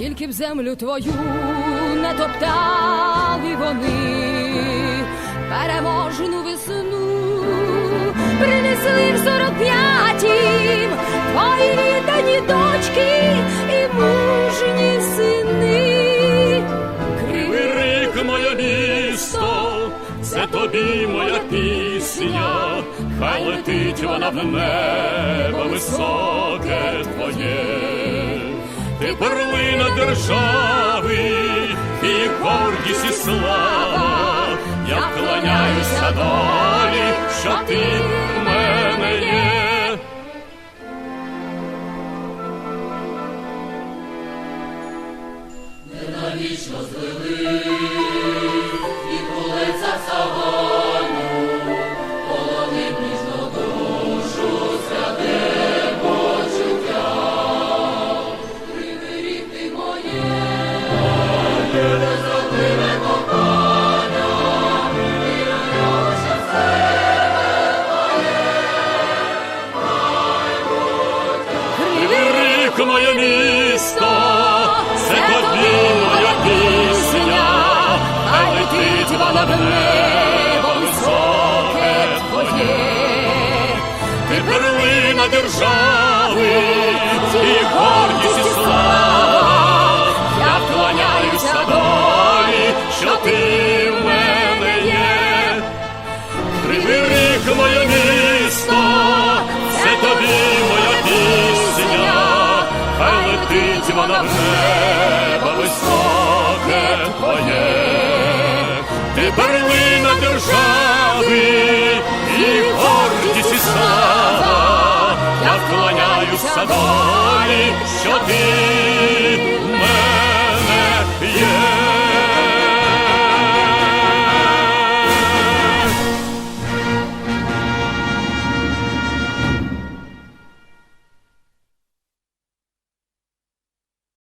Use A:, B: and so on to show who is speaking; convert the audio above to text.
A: скільки б землю твою не топтали вони, переможну весну принесли в сорок п'ятім твої віддані дочки і мужні сини.
B: Кривий рік, моє місто, це тобі моя пісня, хай летить вона в небо високе перлина держави, і гордість і слава, я вклоняюся долі, що ти в мене є. Кривий моє місто, це тобі пісня, хай летить вона в небо високе твоє, ти перлина держави, вона в небо високе твоє, ти перлина держави, і гордість і слава, я вклоняюся долі, що ти.